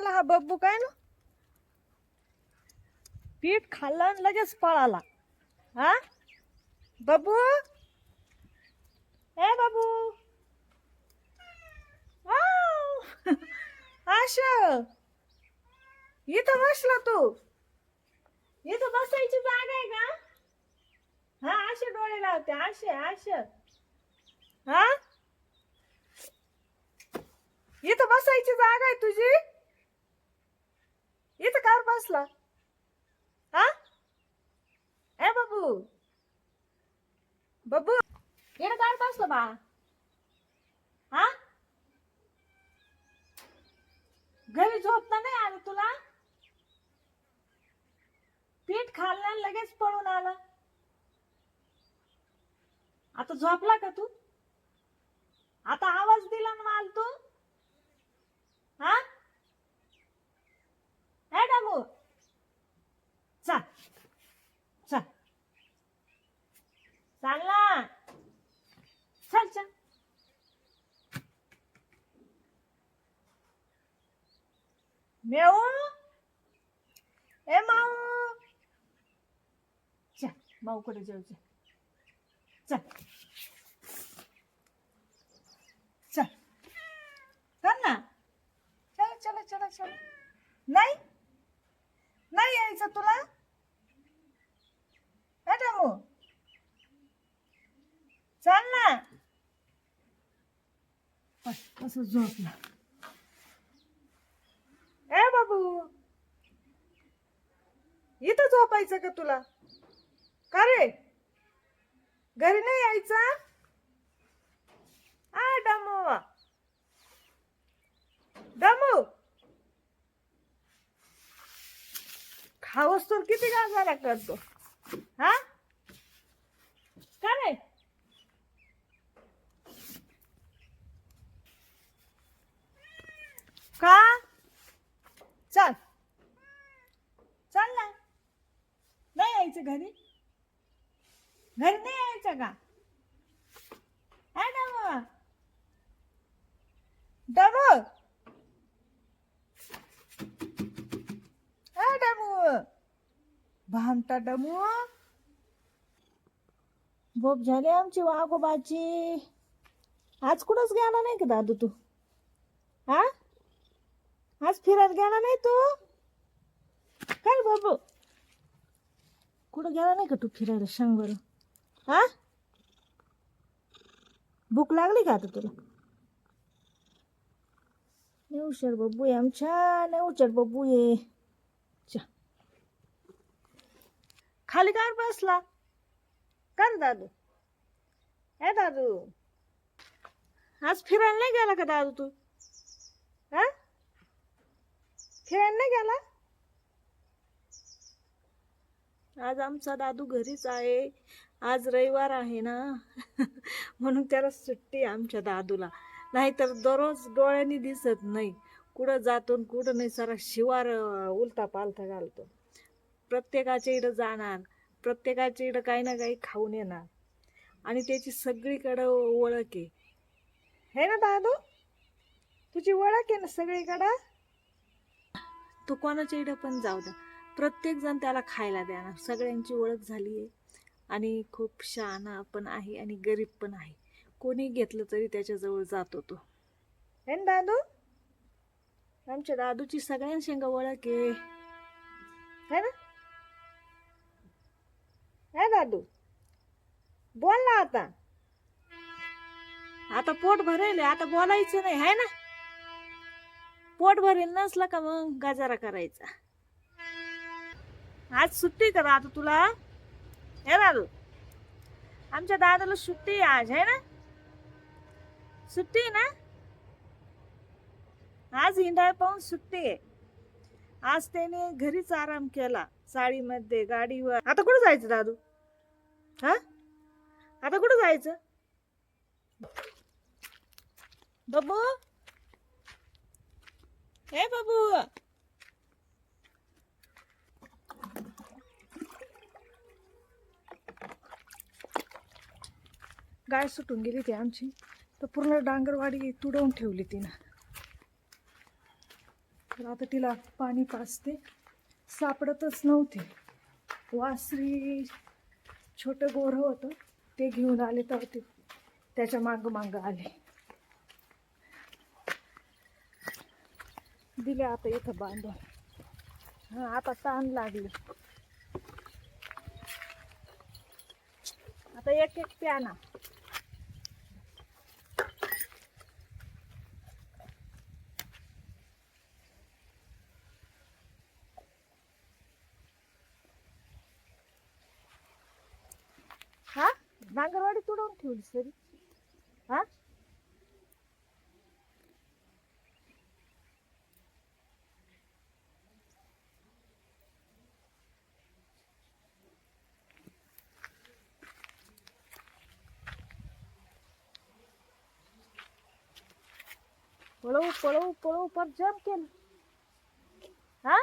गेला हा बब्बू काय ना? पीठ खाल्लं आणि लगेच पळाला. हा? बब्बू ए बाबू? आश! इथं बसला तू. इथं बसायची जागा आहे का? हा आशे डोळे लावते. आशे आश. हा? इथं बसायची जागा आहे तुझी? इथं कार बसला. हा? ए बाबू. बाबू इथं कार बसला बा. हा? घरी झोपता नाही आलं तुला? पीठ खाल्लं लगेच पळून आला. आता झोपला का तू आता आवाज दिला ना माल तू हा ए डामू चल चल सांग ना. चल चल. मेऊ ए माऊ. चल माऊ कडे जाऊ चल चल. चल. चल ना. चला चला चला चला. नाही? नाही यायचं तुला? ए डामू चल ना बस, असं झोपला. ए बाबू इथं झोपायचं का तुला? का रे? घरी नाही यायचं? आ डामू. डमू. खावस तर किती गाजारा करतो. हा? का रे? का? चल. चल ना. नाही यायचं घरी. घरी नाही यायचं का? है डम डम है डमू भामटा डमू बोब झाली आमची वाघोबाची. आज कुठंच गेला नाही का दादू तू? हा? आज फिरायला गेला नाही तू? काय बाबू? कुठं गेला नाही का तू फिरायला सांग बरं हा? भूक लागली का आता तुला? नाही उशार बाबू आहे आमच्या नाही उशार बाबू ये खाली कार बसला. का दादू? हे दादू. आज फिरायला नाही गेला का दादू तू हा फिरायला नाही गेला आज आमचा दादू घरीच आहे. आज रविवार आहे ना. म्हणून त्याला सुट्टी आमच्या दादूला. नाहीतर दररोज डोळ्यांनी दिसत नाही. कुठं जातो कुठं नाही. सारा शिवार अं, उलटा पालथा घालतो. प्रत्येकाच्या इकडं जाणार. प्रत्येकाच्या इकडं काही ना काही खाऊन येणार. आणि त्याची सगळीकडं ओळख आहे. है ना दादू? तुझी ओळख आहे ना सगळीकडं? तो कोणाच्या इकडं पण जाऊ द्या प्रत्येक जण त्याला खायला देणार सगळ्यांची ओळख झाली आहे. आणि खूप शहाणा पण आहे आणि गरीब पण आहे. कोणी घेतलं तरी त्याच्याजवळ जातो तो. है ना दादू? आमच्या दादूची सगळ्यांशिंग ओळख आहे. है ना? है दादू? बोल ना आता. आता पोट भरेल आता बोलायचं नाही. है ना? पोट भरेल नसला का मग गजारा करायचा? आज सुट्टी का दादू तुला? हे दादू आमच्या दादाला सुट्टी आहे आज आहे ना? सुट्टी आहे ना? आज हिंडाय पाहून सुट्टी आहे. आज त्याने घरीच आराम केला साडीमध्ये गाडीवर. आता कुठं जायचं दादू? हा? आता कुठं जायचं? बाबू हे बाबू गाय सुटून गेली ती आमची. तर पूर्ण डांगरवाडी तुडवून ठेवली तिनं. तर आता तिला पाणी पाचते सापडतच नव्हते. वासरी छोटं गोरं होतं. ते घेऊन आले तर ते त्याच्या मागं मागं आले. दिले आता इथं बांधून. हां आता ताण लागले. आता एक एक प्याना. हा? नांगरवाडी तुडवून ठेवली सरी हा? પડવું પડવું પડવું પર જમ કેમ હા